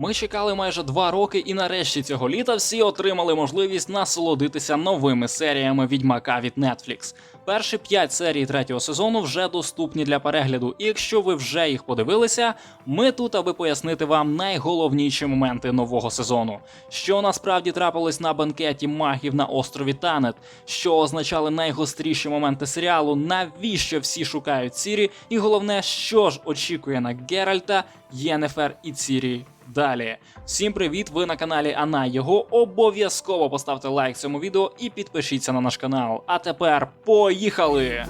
Ми чекали майже два роки, і нарешті цього літа всі отримали можливість насолодитися новими серіями Відьмака від Netflix. Перші п'ять серій третього сезону вже доступні для перегляду, і якщо ви вже їх подивилися, ми тут, аби пояснити вам найголовніші моменти нового сезону, що насправді трапилось на банкеті магів на острові Танет, що означали найгостріші моменти серіалу, навіщо всі шукають Сірі, і головне, що ж очікує на Геральта, Єнефер і Цірі далі. Всім привіт! Ви на каналі Ана Його. Обов'язково поставте лайк цьому відео і підпишіться на наш канал. А тепер поїхали!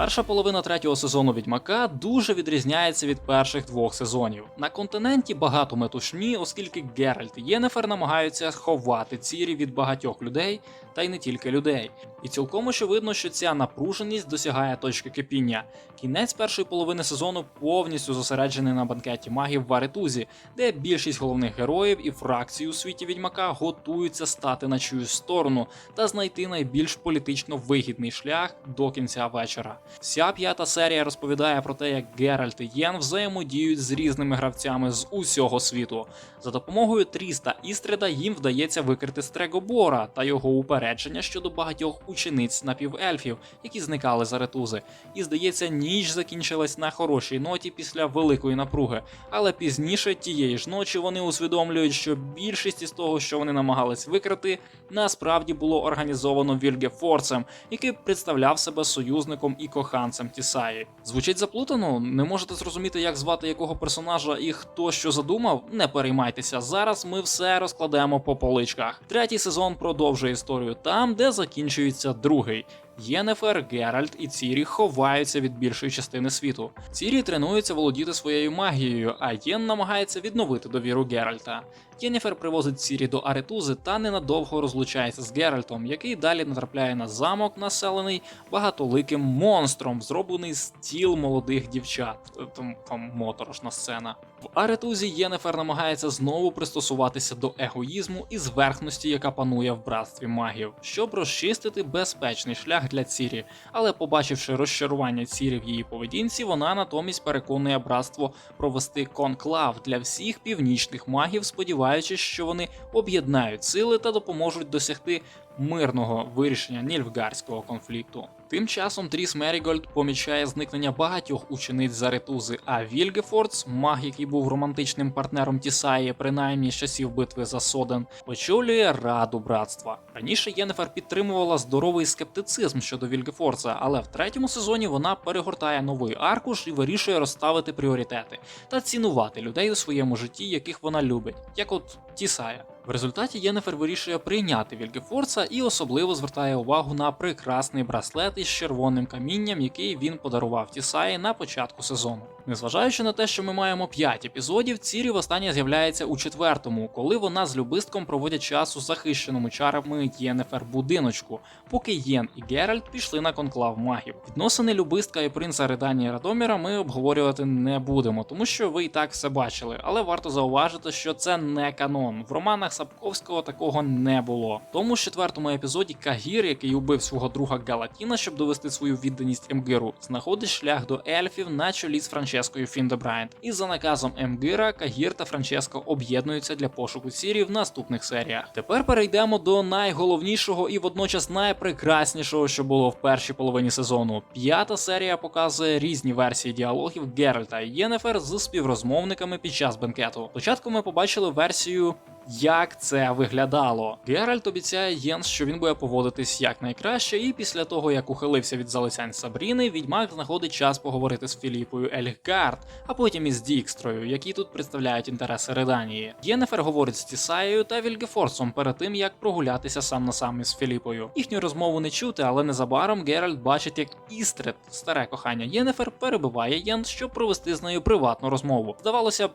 Перша половина третього сезону Відьмака дуже відрізняється від перших двох сезонів. На континенті багато метушні, оскільки Геральт і Єнефер намагаються ховати цірі від багатьох людей, та й не тільки людей. І цілком очевидно, що ця напруженість досягає точки кипіння. Кінець першої половини сезону повністю зосереджений на банкеті магів в Аритузі, де більшість головних героїв і фракцій у світі відьмака готуються стати на чиюсь сторону та знайти найбільш політично вигідний шлях до кінця вечора. Вся п'ята серія розповідає про те, як Геральт і Єн взаємодіють з різними гравцями з усього світу. За допомогою Тріста Істреда їм вдається викрити Стрегобора та його упередження щодо багатьох учениць напівельфів, які зникали з Аретузи. І здається, ніч закінчилась на хорошій ноті після великої напруги. Але пізніше тієї ж ночі вони усвідомлюють, що більшість із того, що вони намагались викрити, насправді було організовано Вільгефорцем, який представляв себе союзником і коханцем Тісаї. Звучить заплутано, не можете зрозуміти, як звати якого персонажа і хто що задумав. Не переймайтеся. Зараз ми все розкладемо по поличках. Третій сезон продовжує історію там, де закінчується другий. Єнефер, Геральт і Цірі ховаються від більшої частини світу. Цірі тренується володіти своєю магією, а Єн намагається відновити довіру Геральта. Єнефер привозить Цірі до Аретузи та ненадовго розлучається з Геральтом, який далі натрапляє на замок, населений багатоликим монстром, зроблений з тіл молодих дівчат. Там, там моторошна сцена. В Аретузі Єнефер намагається знову пристосуватися до егоїзму і зверхності, яка панує в братстві магів, щоб розчистити безпечний шлях для Цірі. Але побачивши розчарування Цірі в її поведінці, вона натомість переконує братство провести конклав для всіх північних магів, сподіваючись, що вони об'єднають сили та допоможуть досягти мирного вирішення нільфгарського конфлікту. Тим часом Тріс Мерігольд помічає зникнення багатьох учениць з Аретузи, а Вільгефордс, маг, який був романтичним партнером Тісаї, принаймні з часів битви за Соден, очолює раду братства. Раніше Єнефер підтримувала здоровий скептицизм щодо Вільгефордса, але в третьому сезоні вона перегортає новий аркуш і вирішує розставити пріоритети та цінувати людей у своєму житті, яких вона любить, як от Тісая. В результаті Єнефер вирішує прийняти Вільгефорца і особливо звертає увагу на прекрасний браслет із червоним камінням, який він подарував Тісаї на початку сезону. Незважаючи на те, що ми маємо 5 епізодів, Цірі востаннє з'являється у четвертому, коли вона з любистком проводять час у захищеному чарами Єнефер будиночку, поки Єн і Геральт пішли на конклав магів. Відносини любистка і принца Реданії Радоміра ми обговорювати не будемо, тому що ви і так все бачили, але варто зауважити, що це не канон. В романах Сапковського такого не було. Тому в четвертому епізоді Кагір, який убив свого друга Галатіна, щоб довести свою відданість Емгиру, знаходить шлях до ельфів на чолі з Франческою Фіндебрайант. І за наказом Емгира Кагір та Франческо об'єднуються для пошуку Сірі в наступних серіях. Тепер перейдемо до найголовнішого і водночас найпрекраснішого, що було в першій половині сезону. П'ята серія показує різні версії діалогів Геральта і Єнефер з співрозмовниками під час бенкету. Спочатку ми побачили версію як це виглядало. Геральт обіцяє Єнс, що він буде поводитись якнайкраще, і після того, як ухилився від залицянь Сабріни, відьмак знаходить час поговорити з Філіпою Ельггард, а потім із Дікстрою, які тут представляють інтереси Реданії. Єнефер говорить з Тісаєю та Вільгефорсом перед тим, як прогулятися сам на сам із Філіпою. Їхню розмову не чути, але незабаром Геральт бачить, як Істрет, старе кохання Єнефер, перебиває Єнс, щоб провести з нею приватну розмову. Здавалося б,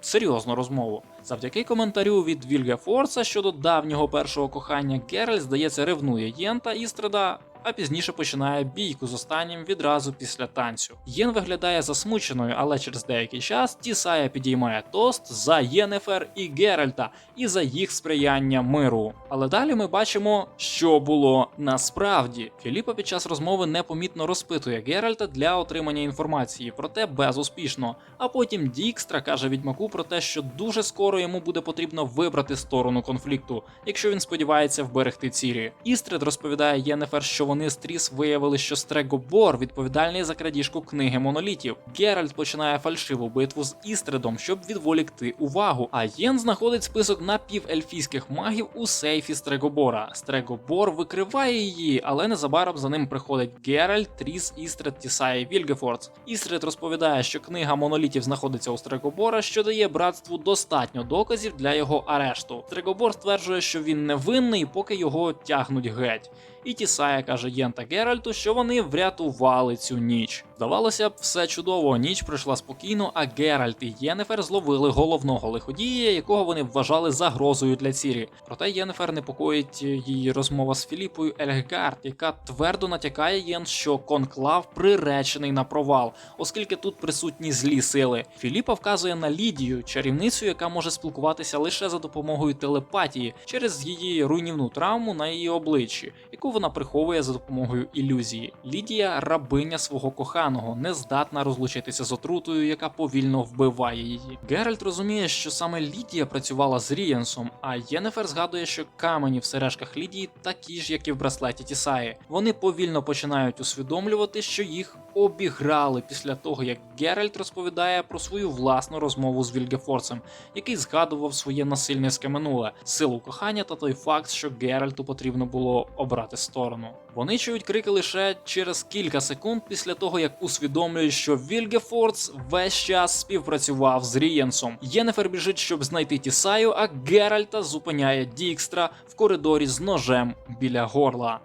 серйозну розмову. Завдяки коментарю від Вільгефорса щодо давнього першого кохання Геральт, здається, ревнує Єн та Істреда а пізніше починає бійку з останнім відразу після танцю. Єн виглядає засмученою, але через деякий час Тісая підіймає тост за Єнефер і Геральта і за їх сприяння миру. Але далі ми бачимо, що було насправді. Філіпа під час розмови непомітно розпитує Геральта для отримання інформації, проте безуспішно. А потім Дікстра каже відьмаку про те, що дуже скоро йому буде потрібно вибрати сторону конфлікту, якщо він сподівається вберегти Цірі. Істрид розповідає Єнефер, що вони з Тріс виявили, що Стрегобор відповідальний за крадіжку книги монолітів. Геральт починає фальшиву битву з Істридом, щоб відволікти увагу. А Єн знаходить список напівельфійських магів у сейфі Стрегобора. Стрегобор викриває її, але незабаром за ним приходить Геральт, Тріс, Істрид, Тісая і Вільгефордс. Істрид розповідає, що книга монолітів знаходиться у Стрегобора, що дає братству достатньо доказів для його арешту. Стрегобор стверджує, що він невинний, поки його тягнуть геть. І Тісая каже Єнта Геральту, що вони врятували цю ніч. Здавалося б, все чудово. Ніч пройшла спокійно, а Геральт і Єнефер зловили головного лиходія, якого вони вважали загрозою для Цірі. Проте Єнефер непокоїть її розмова з Філіпою Ельггард, яка твердо натякає Єн, що конклав приречений на провал, оскільки тут присутні злі сили. Філіпа вказує на Лідію, чарівницю, яка може спілкуватися лише за допомогою телепатії через її руйнівну травму на її обличчі, яку вона приховує за допомогою ілюзії. Лідія рабиня свого коханого, не здатна розлучитися з отрутою, яка повільно вбиває її. Геральт розуміє, що саме Лідія працювала з Рієнсом, а Єнефер згадує, що камені в сережках Лідії такі ж, як і в браслеті Тісаї. Вони повільно починають усвідомлювати, що їх обіграли після того, як Геральт розповідає про свою власну розмову з Вільгефорцем, який згадував своє насильницьке минуле, силу кохання та той факт, що Геральту потрібно було обрати сторону. Вони чують крики лише через кілька секунд після того, як усвідомлюють, що Вільгефорц весь час співпрацював з Рієнсом. Єнефер біжить, щоб знайти Тісаю, а Геральта зупиняє Дікстра в коридорі з ножем біля горла.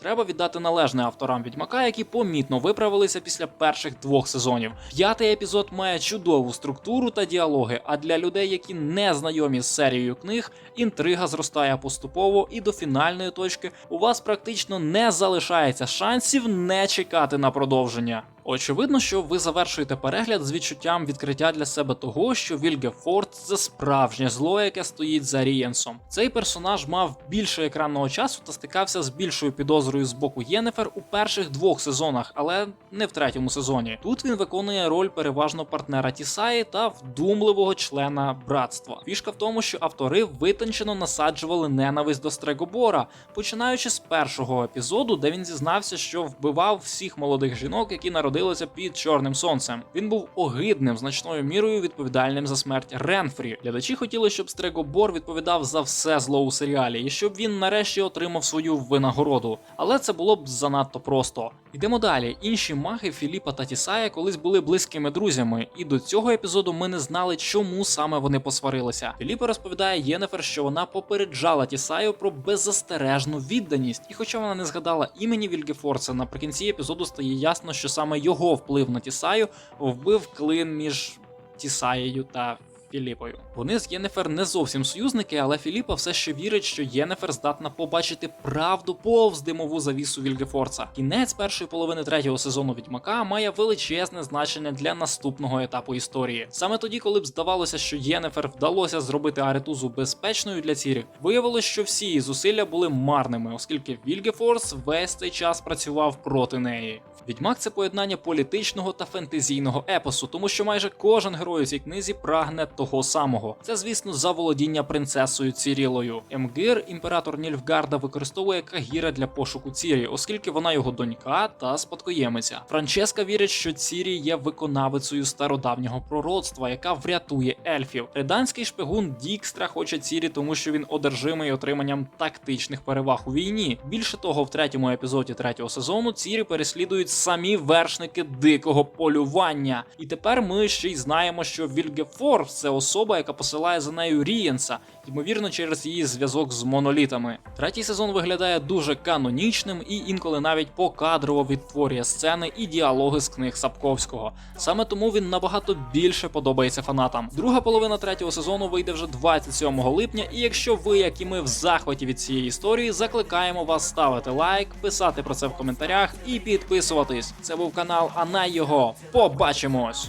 Треба віддати належне авторам відьмака, які помітно виправилися після перших двох сезонів. П'ятий епізод має чудову структуру та діалоги. А для людей, які не знайомі з серією книг, інтрига зростає поступово, і до фінальної точки у вас практично не залишається шансів не чекати на продовження. Очевидно, що ви завершуєте перегляд з відчуттям відкриття для себе того, що Вільгефорд це справжнє зло, яке стоїть за Рієнсом. Цей персонаж мав більше екранного часу та стикався з більшою підозрою з боку Єнефер у перших двох сезонах, але не в третьому сезоні. Тут він виконує роль переважно партнера Тісаї та вдумливого члена братства. Фішка в тому, що автори витончено насаджували ненависть до Стрегобора, починаючи з першого епізоду, де він зізнався, що вбивав всіх молодих жінок, які народилися під чорним сонцем. Він був огидним, значною мірою відповідальним за смерть Ренфрі. Глядачі хотіли, щоб Стрегобор відповідав за все зло у серіалі, і щоб він нарешті отримав свою винагороду. Але це було б занадто просто. Йдемо далі. Інші маги Філіпа та Тісая колись були близькими друзями, і до цього епізоду ми не знали, чому саме вони посварилися. Філіпа розповідає Єнефер, що вона попереджала Тісаю про беззастережну відданість, і хоча вона не згадала імені Вільгефорца, наприкінці епізоду стає ясно, що саме його вплив на Тісаю вбив клин між Тісаєю та Філіпою. Вони з Єнефер не зовсім союзники, але Філіпа все ще вірить, що Єнефер здатна побачити правду повз димову завісу Вільгефорца. Кінець першої половини третього сезону Відьмака має величезне значення для наступного етапу історії. Саме тоді, коли б здавалося, що Єнефер вдалося зробити Аретузу безпечною для Цірі, виявилось, що всі її зусилля були марними, оскільки Вільгефорс весь цей час працював проти неї. Відьмак це поєднання політичного та фентезійного епосу, тому що майже кожен герой у цій книзі прагне того самого. Це, звісно, заволодіння принцесою Цірілою. Емгир, імператор Нільфгарда, використовує Кагіра для пошуку Цірі, оскільки вона його донька та спадкоємиця. Франческа вірить, що Цірі є виконавицею стародавнього пророцтва, яка врятує ельфів. Реданський шпигун Дікстра хоче Цірі, тому що він одержимий отриманням тактичних переваг у війні. Більше того, в третьому епізоді третього сезону Цірі переслідують самі вершники дикого полювання. І тепер ми ще й знаємо, що Вільгефор це особа, яка посилає за нею Рієнса, ймовірно, через її зв'язок з монолітами. Третій сезон виглядає дуже канонічним і інколи навіть покадрово відтворює сцени і діалоги з книг Сапковського. Саме тому він набагато більше подобається фанатам. Друга половина третього сезону вийде вже 27 липня. І якщо ви, як і ми, в захваті від цієї історії, закликаємо вас ставити лайк, писати про це в коментарях і підписуватись. Це був канал а на його. Побачимось!